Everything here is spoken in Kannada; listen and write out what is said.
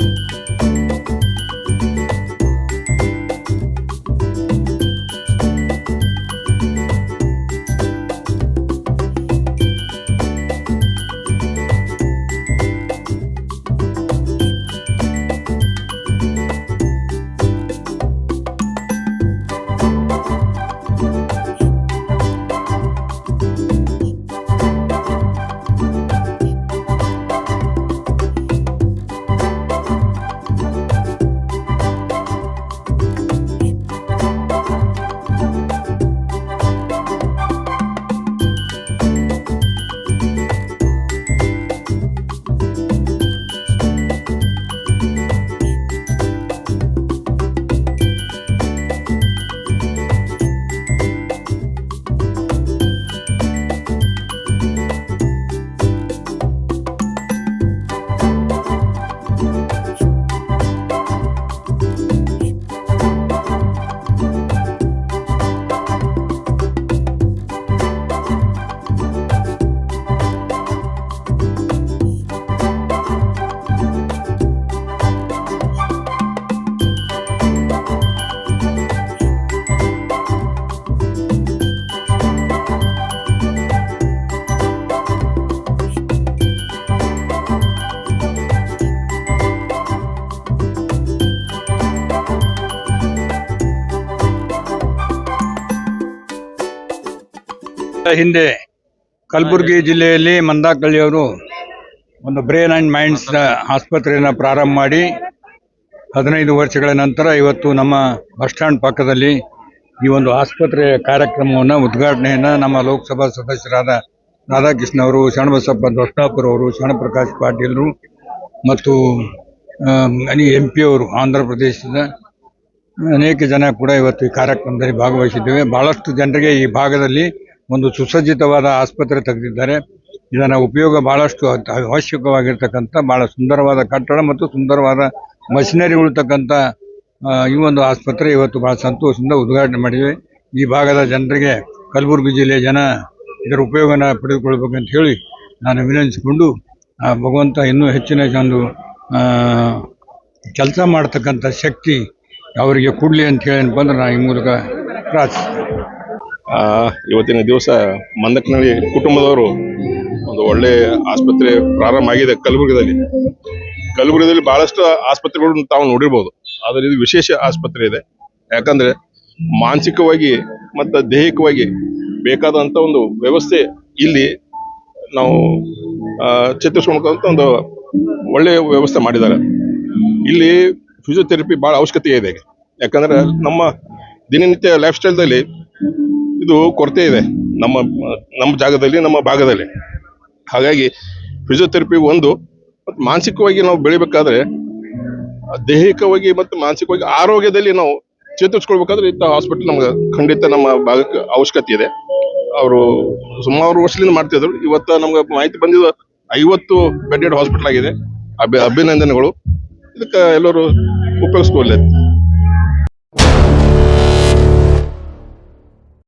you. ಹಿಂದೆ ಕಲಬುರಗಿ ಜಿಲ್ಲೆಯಲ್ಲಿ ಮಂದಾಕಳ್ಳಿಯವರು ಒಂದು ಬ್ರೇನ್ ಅಂಡ್ ಮೈಂಡ್ಸ್ ಆಸ್ಪತ್ರೆಯನ್ನು ಪ್ರಾರಂಭ ಮಾಡಿ ಹದಿನೈದು ವರ್ಷಗಳ ನಂತರ ಇವತ್ತು ನಮ್ಮ ಬಸ್ ಸ್ಟ್ಯಾಂಡ್ ಪಕ್ಕದಲ್ಲಿ ಈ ಒಂದು ಆಸ್ಪತ್ರೆ ಕಾರ್ಯಕ್ರಮವನ್ನು ಉದ್ಘಾಟನೆಯನ್ನು ನಮ್ಮ ಲೋಕಸಭಾ ಸದಸ್ಯರಾದ ರಾಧಾಕೃಷ್ಣ ಅವರು ಶರಣಬಸಪ್ಪ ದೊಡ್ಡಾಪುರ ಅವರು ಶರಣಪ್ರಕಾಶ್ ಪಾಟೀಲರು ಮತ್ತು ಎಂ ಪಿ ಅವರು ಆಂಧ್ರ ಪ್ರದೇಶದ ಅನೇಕ ಜನ ಕೂಡ ಇವತ್ತು ಈ ಕಾರ್ಯಕ್ರಮದಲ್ಲಿ ಭಾಗವಹಿಸಿದ್ದೇವೆ. ಬಹಳಷ್ಟು ಜನರಿಗೆ ಈ ಭಾಗದಲ್ಲಿ ಒಂದು ಸುಸಜ್ಜಿತವಾದ ಆಸ್ಪತ್ರೆ ತೆಗೆದಿದ್ದಾರೆ. ಇದರ ಉಪಯೋಗ ಬಹಳಷ್ಟು ಅವಶ್ಯಕವಾಗಿರ್ತಕ್ಕಂಥ ಬಹಳ ಸುಂದರವಾದ ಕಟ್ಟಡ ಮತ್ತು ಸುಂದರವಾದ ಮಷಿನರಿಗಳು ತಕ್ಕಂಥ ಈ ಒಂದು ಆಸ್ಪತ್ರೆ ಇವತ್ತು ಬಹಳ ಸಂತೋಷದಿಂದ ಉದ್ಘಾಟನೆ ಮಾಡಿದೆ ಈ ಭಾಗದ ಜನರಿಗೆ ಕಲಬುರಗಿ ಜಿಲ್ಲೆಯ ಜನ ಇದರ ಉಪಯೋಗನ ಪಡೆದುಕೊಳ್ಬೇಕಂತ ಹೇಳಿ ನಾನು ವಿನಂತಿಸಿಕೊಂಡು ಭಗವಂತ ಇನ್ನೂ ಹೆಚ್ಚಿನ ಒಂದು ಕೆಲಸ ಮಾಡ್ತಕ್ಕಂಥ ಶಕ್ತಿ ಅವರಿಗೆ ಕೊಡಲಿ ಅಂತ ಹೇಳಿ ಬಂದರೆ ನಾನು ಈ ಮೂಲಕ ಪ್ರಾರ್ಥಿಸ್ತೇನೆ. ಇವತ್ತಿನ ದಿವಸ ಮಂದಕ್ನಲ್ಲಿ ಕುಟುಂಬದವರು ಒಂದು ಒಳ್ಳೆ ಆಸ್ಪತ್ರೆ ಪ್ರಾರಂಭ ಆಗಿದೆ ಕಲಬುರಗಿದಲ್ಲಿ. ಕಲಬುರಗಿದಲ್ಲಿ ಬಹಳಷ್ಟು ಆಸ್ಪತ್ರೆಗಳನ್ನು ತಾವು ನೋಡಿರ್ಬೋದು. ಆದರೆ ಇದು ವಿಶೇಷ ಆಸ್ಪತ್ರೆ ಇದೆ. ಯಾಕಂದ್ರೆ ಮಾನಸಿಕವಾಗಿ ಮತ್ತು ದೈಹಿಕವಾಗಿ ಬೇಕಾದಂತ ಒಂದು ವ್ಯವಸ್ಥೆ ಇಲ್ಲಿ ನಾವು ಆ, ಚೇತರಿಸ್ಕೊಳ್ಬೇಕಂತ ಒಂದು ಒಳ್ಳೆಯ ವ್ಯವಸ್ಥೆ ಮಾಡಿದ್ದಾರೆ. ಇಲ್ಲಿ ಫಿಸಿಯೋಥೆರಪಿ ಭಾಳ ಅವಶ್ಯಕತೆ ಇದೆ. ಯಾಕಂದ್ರೆ ನಮ್ಮ ದಿನನಿತ್ಯ ಲೈಫ್ ಸ್ಟೈಲ್ದಲ್ಲಿ ಇದು ಕೊರತೆ ಇದೆ ನಮ್ಮ ನಮ್ಮ ಜಾಗದಲ್ಲಿ, ನಮ್ಮ ಭಾಗದಲ್ಲಿ. ಹಾಗಾಗಿ ಫಿಸಿಯೋಥೆರಪಿ ಒಂದು, ಮತ್ತು ಮಾನಸಿಕವಾಗಿ ನಾವು ಬೆಳಿಬೇಕಾದ್ರೆ, ದೈಹಿಕವಾಗಿ ಮತ್ತು ಮಾನಸಿಕವಾಗಿ ಆರೋಗ್ಯದಲ್ಲಿ ನಾವು ಚೇತರಿಸ್ಕೊಳ್ಬೇಕಾದ್ರೆ ಇಂಥ ಹಾಸ್ಪಿಟಲ್ ನಮ್ಗೆ ಖಂಡಿತ ನಮ್ಮ ಭಾಗಕ್ಕೆ ಅವಶ್ಯಕತೆ ಇದೆ. ಅವರು ಸುಮಾರು ವರ್ಷದಿಂದ ಮಾಡ್ತಿದ್ರು ಇವತ್ತು ನಮ್ಗೆ ಮಾಹಿತಿ ಬಂದಿದ್ದು ಐವತ್ತು ಬೆಡೆಡ್ ಹಾಸ್ಪಿಟಲ್ ಆಗಿದೆ. ಅಭಿ, ಅಭಿನಂದನೆಗಳು. ಇದಕ್ಕೆ ಎಲ್ಲರೂ ಉಪಯೋಗಿಸ್ಕೊಳ್ಳಿ